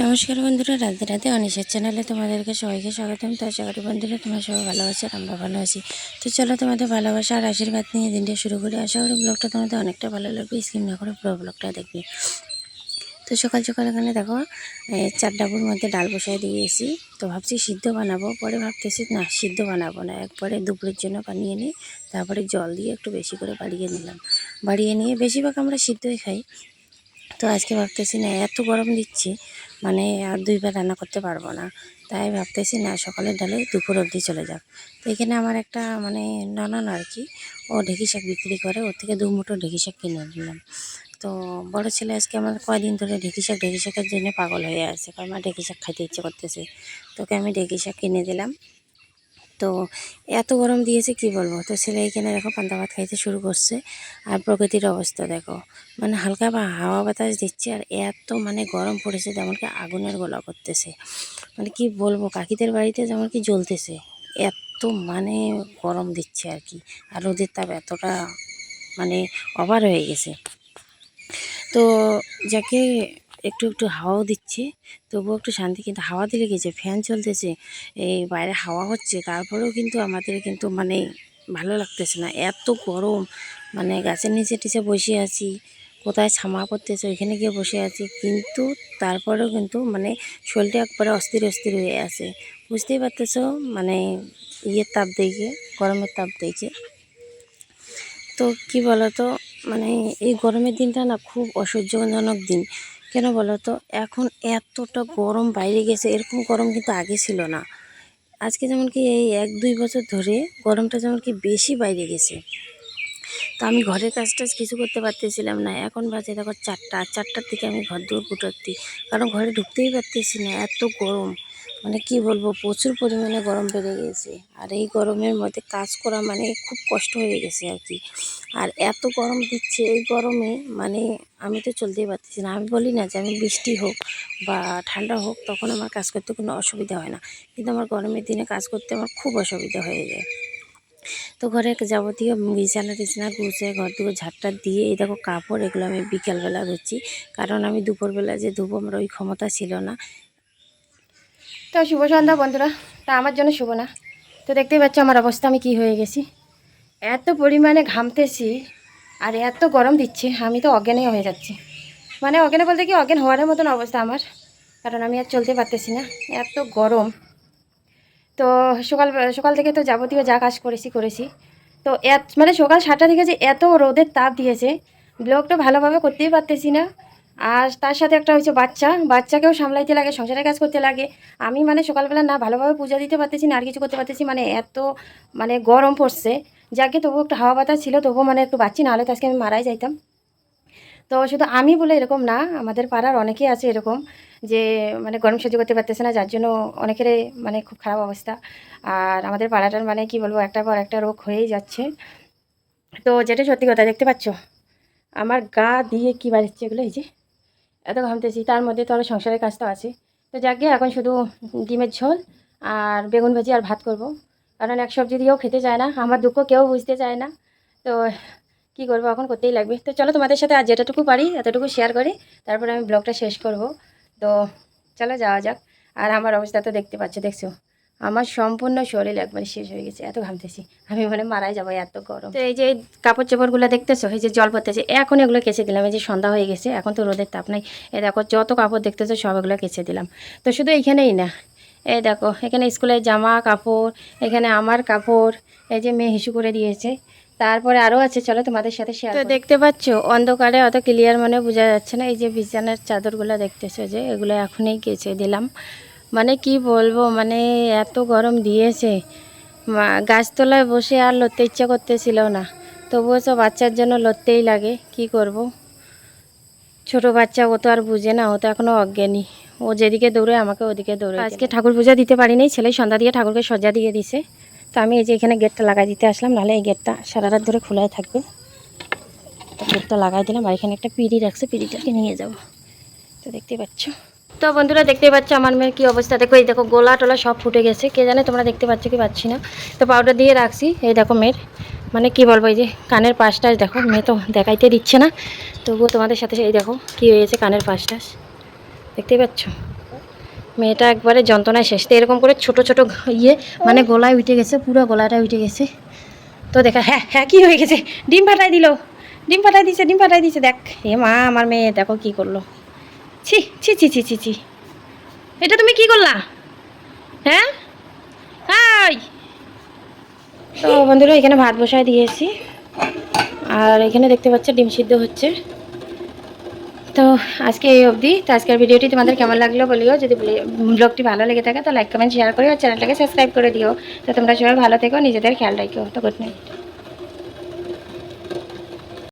নমস্কার বন্ধুরা, রাধে রাধে। অনিশের চ্যানেলে তোমাদেরকে সবাইকে স্বাগতম। তো আশা করি বন্ধুরা তোমার সবাই ভালো আছো আমরা ভালো আছি। তো চলো তোমাদের ভালোবাসা আর আশীর্বাদ নিয়ে দিনটা শুরু করি। আশা করি ব্লগটা তোমাদের অনেকটা ভালো লাগবে। স্কিম না করে পুরো ব্লগটা দেখবে। তো সকাল সকাল এখানে দেখো চার ডাবুর মধ্যে ডাল বসায় দিয়েছি তো ভাবছি সিদ্ধ বানাবো। পরে ভাবতেছি, না, সিদ্ধ বানাবো না। একবারে দুপুরের জন্য বানিয়ে নিই। তারপরে জল দিয়ে একটু বেশি করে বাড়িয়ে নিলাম। বাড়িয়ে নিয়ে বেশিরভাগ আমরা সিদ্ধই খাই। তো আজকে ভাবতেছি না, এত গরম দিচ্ছে মানে আর দুইবার রান্না করতে পারব না। তাই ভাবতেছি না, সকালের ডালে দুপুর অবধি চলে যাক। তো এখানে আমার একটা মানে ননন আর কি, ও ঢেঁকি শাক বিক্রি করে, ওর থেকে দু মুঠো ঢেঁকি শাক কিনে নিলাম। তো বড় ছেলে আজকে আমার কয়দিন ধরে ঢেঁকি শাক, ঢেঁকি শাকের জন্য পাগল হয়ে আছে, কারণ আমার ঢেঁকি শাক খাইতে ইচ্ছে করতেছে। তোকে আমি ঢেঁকি শাক কিনে দিলাম। তো এত গরম দিয়েছে কি বলব? তো ছেলে এখানে দেখো পান্তা ভাত খাইতে শুরু করছে। আর প্রকৃতির অবস্থা দেখো মানে হালকা বা হাওয়া বাতাস দিচ্ছে আর এত মানে গরম পড়েছে যেমন কি আগুনের গোলা করতেছে। মানে কি বলব, কাকিদের বাড়িতে যেমন কি জ্বলতেছে, এত মানে গরম দিচ্ছে আর কি। আর রোদের তাপ এতটা মানে অভার হয়ে গেছে। তো যাকে একটু একটু হাওয়াও দিচ্ছে। তবুও একটু শান্তি, কিন্তু হাওয়া দিলে গেছে ফ্যান চলতেছে, এই বাইরে হাওয়া হচ্ছে, তারপরেও কিন্তু আমাদের কিন্তু মানে ভালো লাগতেছে না। এত গরম মানে গাছের নিচে টিচে বসে আছি, কোথায় ছামা পড়তেছে, ওইখানে গিয়ে বসে আছি, কিন্তু তারপরেও কিন্তু মানে শরীরটা একবারে অস্থির অস্থির হয়ে আছে। বুঝতেই পারতেছো? মানে ইয়ের তাপ দেখে, গরমের তাপ দেখে। তো কি বলতো? মানে এই গরমের দিনটা না খুব অসহ্যজনক দিন। কেন বলো তো এখন এতটা গরম বাইরে গেছে, এরকম গরম কিন্তু আগে ছিল না। আজকে যেমন কি এই এক দুই বছর ধরে গরমটা যেমন কি বেশি বাইরে গেছে। তো আমি ঘরের কাজ টাজ কিছু করতে পারতেছিলাম না। এখন বাজে দেখো চারটা, চারটার থেকে আমি ঘর দূর কুটাচ্ছি কারণ ঘরে ঢুকতেই পারতেছি না, এত গরম। মানে কি বলব, প্রচুর পরিমাণে গরম বেড়ে গেছে। আর এই গরমের মধ্যে কাজ করা মানে খুব কষ্ট হয়ে গেছে আর কি। আর এত গরম দিচ্ছে, এই গরমে মানে আমি তো চলতেই পারতেছি না। আমি বলি না যে আমি বৃষ্টি হোক বা ঠান্ডা হোক, তখন আমার কাজ করতে কোনো অসুবিধা হয় না। কিন্তু আমার গরমের দিনে কাজ করতে আমার খুব অসুবিধা হয়ে যায়। তো ঘরে যাবতীয় বিছানা টিছানা গুছে ঘর দুটো ঝাড়টা দিয়ে, এই দেখো কাপড়, এগুলো আমি বিকালবেলা ধুচ্ছি। কারণ আমি দুপুরবেলা যে ধুবো, আমার ওই ক্ষমতা ছিল না। তো শুভ সন্ধ্যা বন্ধুরা। তা আমার জন্য শুভ না। তো দেখতেই পাচ্ছ আমার অবস্থা, আমি কি হয়ে গেছি। এত পরিমাণে ঘামতেছি আর এত গরম দিচ্ছে, আমি তো অজ্ঞানই হয়ে যাচ্ছি। মানে অজ্ঞানে বলতে কি, অজ্ঞান হওয়ার মতন অবস্থা আমার। কারণ আমি আর চলতে পারতেছি না। এত গরম। তো সকাল সকাল থেকে তো যাবতীয় যা কাজ করেছি করেছি। তো এত মানে সকাল সাতটা থেকে যে এত রোদের তাপ দিয়েছে ব্লগটা ভালোভাবে করতেই পারতেছি না। আর তার সাথে একটা হচ্ছে বাচ্চা, বাচ্চাকেও সামলাইতে লাগে, সংসারের কাজ করতে লাগে। আমি মানে সকালবেলা না ভালোভাবে পূজা দিতে পারতেছি না, আর কিছু করতে পারতেছি মানে এত মানে গরম পড়ছে। যাকে তবু একটু হাওয়া বাতাস ছিল, তবুও মানে একটু বাচ্চি না হলে তো আজকে আমি মারাই যাইতাম। তো শুধু আমি বলে এরকম না, আমাদের পাড়ার অনেকেই আছে এরকম যে মানে গরম সহ্য করতে পারতেছে না, যার জন্য অনেকের মানে খুব খারাপ অবস্থা। আর আমাদের পাড়াটার মানে কি বলব একটার পর একটা রোগ হয়েই যাচ্ছে। তো যেটা সত্যি কথা, দেখতে পাচ্ছ? আমার গা দিয়ে কী বাড়ছে এগুলো, এই যে এত ঘামতেছি, তার মধ্যে তো আরও সংসারের কাজ তো আছে। তো যাকে এখন শুধু ডিমের ঝোল আর বেগুন ভাজি আর ভাত করব। কারণ এক সবজি দিয়েও খেতে চায় না, আমার দুঃখ কেউ বুঝতে চায় না। তো কি করব এখন? করতেই লাগবে। তো চলো তোমাদের সাথে আর যেটাটুকু পারি, এতটুকু শেয়ার করি। তারপরে আমি ব্লগটা শেষ করব। তো চলো যাওয়া যাক। আর আমার অবস্থা তো দেখতে পাচ্ছ, দেখছ? আমার সম্পূর্ণ শরীর একবারে শেষ হয়ে গেছে। এত ঘামতেছি। আমি মানে মারাই যাব এত গরম। তো এই যে কাপড় চোপড়গুলো দেখতেছো, এই যে জল পড়তেছে, এখন এগুলো কেচে দিলাম। এই যে সন্ধ্যা হয়ে গেছে, এখন তো রোদের তাপ নাই। এ দেখো, যত কাপড় দেখতেছো, সব এগুলো কেচে দিলাম। তো শুধু এইখানেই না, এই দেখো, এখানে স্কুলের জামা কাপড়, এখানে আমার কাপড়, এই যে মেয়ে হিসু করে দিয়েছে। তারপরে আরও আছে চলো তোমাদের সাথে শেয়ার তো দেখতে পাচ্ছ অন্ধকারে অত ক্লিয়ার মানে বোঝা যাচ্ছে না এই যে বিছানার চাদরগুলো দেখতেছো যে এগুলো এখনই কেচে দিলাম। মানে কি বলব মানে এত গরম দিয়েছে। গাছতলায় বসে আর লড়তে ইচ্ছা করতেছিল না। তবুও সব বাচ্চার জন্য লড়তেই লাগে কি করব? ছোট বাচ্চা ও তো আর বুঝে না ও তো এখনও অজ্ঞানী। ও যেদিকে দৌড়ে আমাকে ওদিকে দৌড়ে আজকে ঠাকুর পূজা দিতে পারিনি ছেলে সন্ধ্যা দিয়ে ঠাকুরকে সজ্জা দিয়ে দিছে। তো আমি এই যে এখানে গেটটা লাগাই দিতে আসলাম, নাহলে এই গেটটা সারা রাত ধরে খোলাই থাকবে। তো গেটটা লাগাই দিলাম, আর এখানে একটা পিড়ি রাখছে, পিড়িটাকে নিয়ে যাব। তো দেখতে পাচ্ছ? তো বন্ধুরা দেখতেই পাচ্ছ আমার মেয়ের কী অবস্থা? দেখো, এই দেখো, গোলা টোলা সব ফুটে গেছে। কে জানে তোমরা দেখতে পাচ্ছ কি পাচ্ছি না? তো পাউডার দিয়ে রাখছি, এই দেখো মেয়ের। মানে কি বলব, এই যে কানের পাশটাস দেখো, মেয়ে তো দেখাইতে দিচ্ছে না। তবুও তোমাদের সাথে, এই দেখো, কি হয়েছে কানের পাশটাস দেখতেই পাচ্ছ? মেয়েটা একবারে যন্ত্রণায় শেষ। তো এরকম করে ছোট ছোট ইয়ে মানে গলায় উঠে গেছে পুরো গলাটা উঠে গেছে। তো দেখা হ্যাঁ হ্যাঁ কি হয়ে গেছে? ডিম ফাটাই দিল। ডিম ফাটাই দিছে ডিম ফাটাই দিছে। দেখ এ মা আমার মেয়ে দেখো কি করল। ছি ছি ছি ছি ছি ছি। এটা তুমি কি করলা? হ্যাঁ? হাই তো বন্ধুরা এখানে ভাত বসায় দিয়েছি। আর এখানে দেখতে পাচ্ছ ডিম সিদ্ধ হচ্ছে। তো আজকে এই অবধি। তো আজকের ভিডিওটি তোমাদের কেমন লাগল বলিও? যদি ব্লগটি ভালো লেগে থাকে, তো লাইক কমেন্ট শেয়ার করে চ্যানেলটাকে সাবস্ক্রাইব করে দিও। তো তোমরা সবাই ভালো থেকো, নিজেদের খেয়াল রাখো তো গুড নাইট